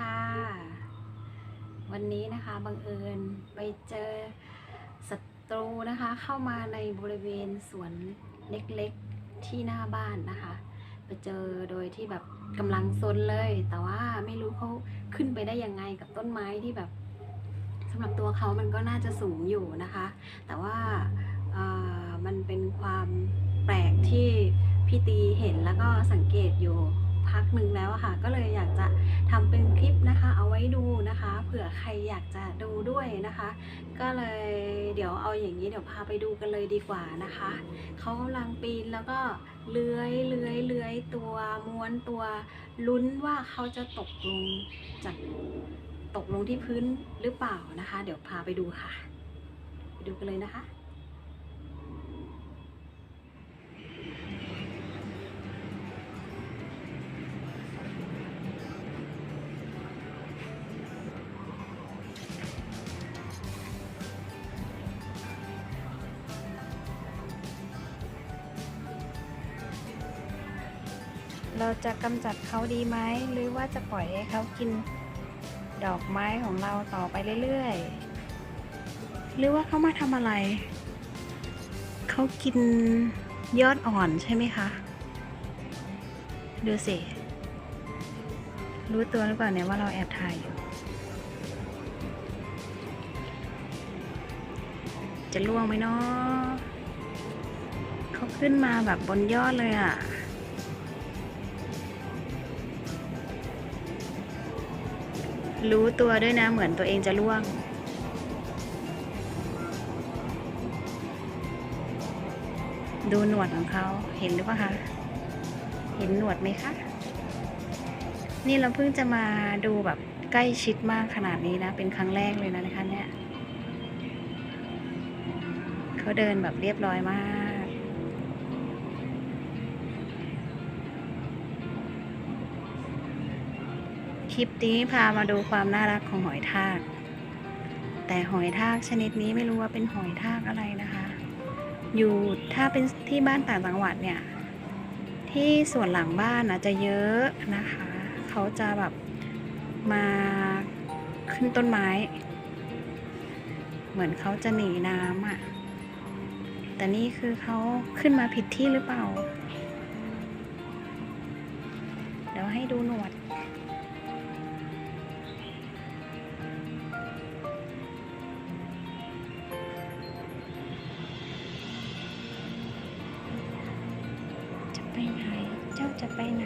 ค่ะ วันนี้นะคะบังเอิญไปเจอศัตรูนะคะ เข้ามาในบริเวณสวนเล็กๆที่หน้าบ้านนะคะ ไปเจอโดยที่แบบกำลังซนเลย แต่ว่าไม่รู้เขาขึ้นไปได้ยังไงกับต้นไม้ที่แบบสำหรับตัวเขามันก็น่าจะสูงอยู่นะคะ แต่ว่ามันเป็นความแปลกที่พี่ตีเห็นแล้วก็สังเกตอยู่ พักหนึ่งแล้วค่ะ ก็เลยอยากจะทำเป็นคลิปนะคะ เอาไว้ดูนะคะ เผื่อใครอยากจะดูด้วยนะคะ ก็เลยเดี๋ยวเอาอย่างนี้เดี๋ยวพาไปดูกันเลยดีกว่านะคะเขากำลังปีนแล้วก็เลื้อยเลื้อยเลื้อยตัวม้วนตัวลุ้นว่าเขาจะตกลงจากตกลงที่พื้นหรือเปล่านะคะ เดี๋ยวพาไปดูค่ะ ไปดูกันเลยนะคะ เราจะกำจัดเขาดีไหมหรือว่าจะปล่อยให้เขากินดอกไม้ของเราต่อไปเรื่อยๆ หรือว่าเขามาทำอะไร เขากินยอดอ่อนใช่ไหมคะ ดูสิ รู้ตัวหรือเปล่าเนี่ยว่าเราแอบถ่ายอยู่ จะล่วงไหมเนาะเขาขึ้นมาแบบบนยอดเลยอะ รู้ตัวด้วยนะเหมือนตัวเองจะล่วง ดูหนวดของเขาเห็นหรือเปล่าคะเห็นหนวดไหมคะ นี่เราเพิ่งจะมาดูแบบใกล้ชิดมากขนาดนี้นะ เป็นครั้งแรกเลยนะนะคะเนี่ยเขาเดินแบบเรียบร้อยมาก คลิปนี้พามาดูความน่ารักของหอยทาก แต่หอยทากชนิดนี้ไม่รู้ว่าเป็นหอยทากอะไรนะคะ อยู่ถ้าเป็นที่บ้านต่างจังหวัดเนี่ย ที่ส่วนหลังบ้านนะจจะเยอะนะคะ เขาจะแบบมาขึ้นต้นไม้ เหมือนเขาจะหนีน้ำอะ แต่นี่คือเขาขึ้นมาผิดที่หรือเปล่า เดี๋ยวให้ดูหนวด ไปไหน เจ้าจะไปไหน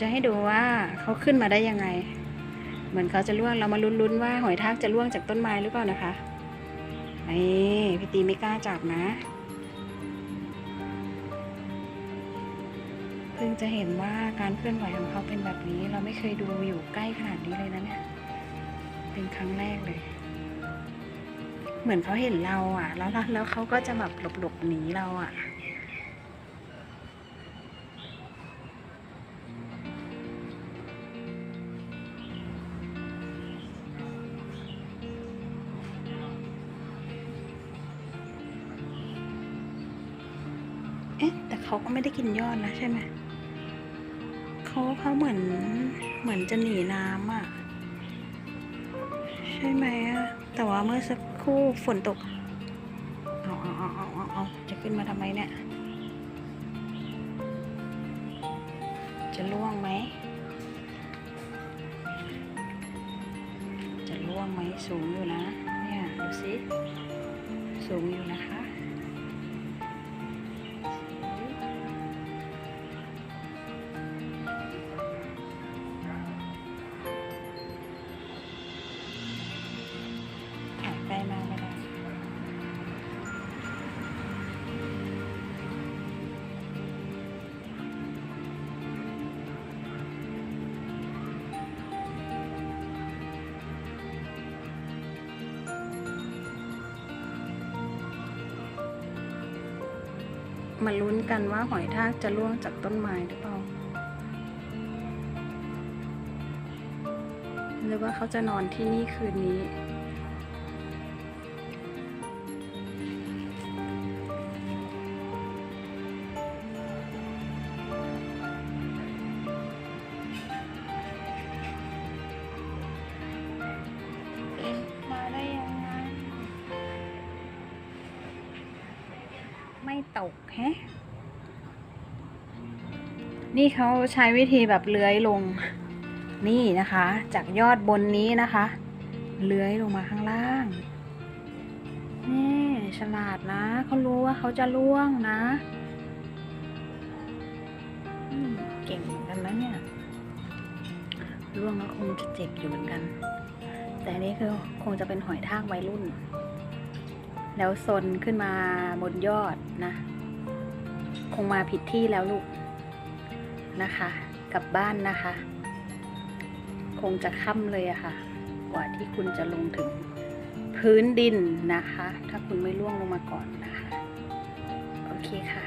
จะให้ดูว่าเขาขึ้นมาได้ยังไง เหมือนเขาจะล่วง เรามาลุ้นๆว่าหอยทากจะล่วงจากต้นไม้หรือเปล่านะคะนี่พี่ตีไม่กล้าจับนะ เพิ่งจะเห็นว่าการเคลื่อนไหวของเขาเป็นแบบนี้ เราไม่เคยดูอยู่ใกล้ขนาดนี้เลยนะเนี่ย เป็นครั้งแรกเลย เหมือนเขาเห็นเราอะ แล้วแล้วแล้วเขาก็จะแบบหลบๆหนีเราอะเอ๊ะ แต่เขาก็ไม่ได้กินยอดนะใช่ไหม เขาเขาเหมือนเหมือนจะหนีน้ำอะ ใช่ไหมอะแต่ว่าเมื่อสักครู่ฝนตก เอาเอาเอาเอาเอาเอาจะขึ้นมาทำไมเนี่ย จะล่วงไหม จะล่วงไหมสูงอยู่นะ เนี่ยดูสิ สูงอยู่นะคะ มาลุ้นกันว่าหอยทากจะร่วงจากต้นไม้หรือเปล่า หรือว่าเขาจะนอนที่นี่คืนนี้ ตกแฮะนี่เขาใช้วิธีแบบเลื้อยลงนี่นะคะ จากยอดบนนี้นะคะ เลื้อยลงมาข้างล่างนี่ฉลาดนะเขารู้ว่าเขาจะล่วงนะเก่งเหมือนกันนะเนี่ยล่วงแล้วคงจะเจ็บอยู่เหมือนกัน แต่อันนี้คือคงจะเป็นหอยทากวัยรุ่น แล้วซนขึ้นมาบนยอดนะ คงมาผิดที่แล้วลูกนะคะ กลับบ้านนะคะ คงจะค่ำเลยอะค่ะ กว่าที่คุณจะลงถึงพื้นดินนะคะ ถ้าคุณไม่ล่วงลงมาก่อนนะคะ โอเคค่ะ